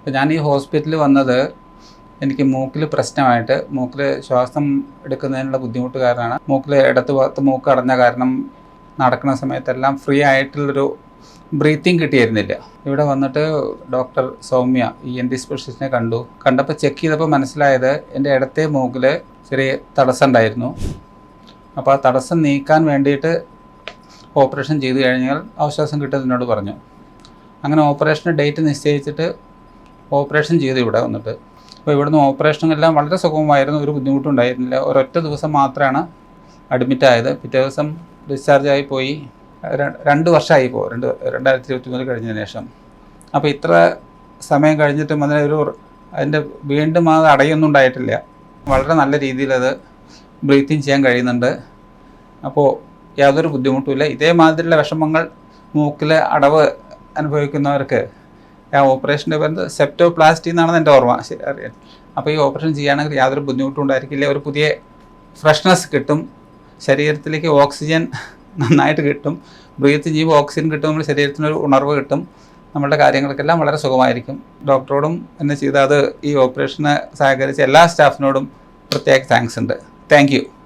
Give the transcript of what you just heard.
അപ്പോൾ ഞാൻ ഈ ഹോസ്പിറ്റലിൽ വന്നത് എനിക്ക് മൂക്കിൽ പ്രശ്നമായിട്ട് മൂക്കിൽ ശ്വാസം എടുക്കുന്നതിനുള്ള ബുദ്ധിമുട്ട് കാരണമാണ് മൂക്കിൽ ഇടത്ത് ഭാഗത്ത് മൂക്ക് അടഞ്ഞ കാരണം നടക്കുന്ന സമയത്തെല്ലാം ഫ്രീ ആയിട്ടുള്ളൊരു ബ്രീത്തിങ് കിട്ടിയിരുന്നില്ല. ഇവിടെ വന്നിട്ട് doctor Soumya E N T സ്പെഷ്യലിസ്റ്റിനെ കണ്ടു. കണ്ടപ്പോൾ ചെക്ക് ചെയ്തപ്പോൾ മനസ്സിലായത് എന്റെ ഇടത്തെ മൂക്കിൽ ചെറിയ തടസ്സം ഉണ്ടായിരുന്നു. അപ്പോൾ ആ തടസ്സം നീക്കാൻ വേണ്ടിയിട്ട് ഓപ്പറേഷൻ ചെയ്തു കഴിഞ്ഞാൽ ആശ്വാസം കിട്ടുന്നതിനോട് പറഞ്ഞു. അങ്ങനെ ഓപ്പറേഷന്റെ ഡേറ്റ് നിശ്ചയിച്ചിട്ട് ഓപ്പറേഷൻ ചെയ്ത് ഇവിടെ വന്നിട്ട്. അപ്പോൾ ഇവിടുന്ന് ഓപ്പറേഷനെല്ലാം വളരെ സുഖമായിരുന്നു ഒരു ബുദ്ധിമുട്ടും ഉണ്ടായിരുന്നില്ല ഒരൊറ്റ ദിവസം മാത്രമാണ് അഡ്മിറ്റ് ആയത് പിറ്റേ ദിവസം ഡിസ്ചാർജ് ആയി പോയി. രണ്ട് വർഷമായി ഇപ്പോൾ. രണ്ട് രണ്ടായിരത്തി ഇരുപത്തി മൂന്ന് കഴിഞ്ഞതിന് ശേഷം. അപ്പോൾ ഇത്ര സമയം കഴിഞ്ഞിട്ടും അതിനൊരു അതിന്റെ വീണ്ടും അത് അടയൊന്നും ഉണ്ടായിട്ടില്ല. വളരെ നല്ല രീതിയിൽ അത് ബ്രീത്തിങ് ചെയ്യാൻ കഴിയുന്നുണ്ട്. അപ്പോൾ യാതൊരു ബുദ്ധിമുട്ടുമില്ല. ഇതേമാതിരിയുള്ള വിഷമങ്ങൾ മൂക്കിലെ അടവ് അനുഭവിക്കുന്നവർക്ക് ആ ഓപ്പറേഷന്റെ പേര് സെപ്റ്റോപ്ലാസ്റ്റി എന്നാണ് എന്റെ ഓർമ്മ. അറിയാം. അപ്പോൾ ഈ ഓപ്പറേഷൻ ചെയ്യുകയാണെങ്കിൽ യാതൊരു ബുദ്ധിമുട്ടും ഉണ്ടായിരിക്കില്ല ഒരു പുതിയ ഫ്രഷ്നെസ് കിട്ടും. ശരീരത്തിലേക്ക് ഓക്സിജൻ നന്നായിട്ട് കിട്ടും. ബ്രീത്ത് ചെയ്യുമ്പോൾ ഓക്സിജൻ കിട്ടും നമ്മുടെ ശരീരത്തിനൊരു ഉണർവ് കിട്ടും. നമ്മളുടെ കാര്യങ്ങൾക്കെല്ലാം വളരെ സുഖമായിരിക്കും. ഡോക്ടറോടും എന്നെ ചെയ്ത അത് ഈ ഓപ്പറേഷന് സഹകരിച്ച എല്ലാ സ്റ്റാഫിനോടും പ്രത്യേക താങ്ക്സ് ഉണ്ട്. താങ്ക്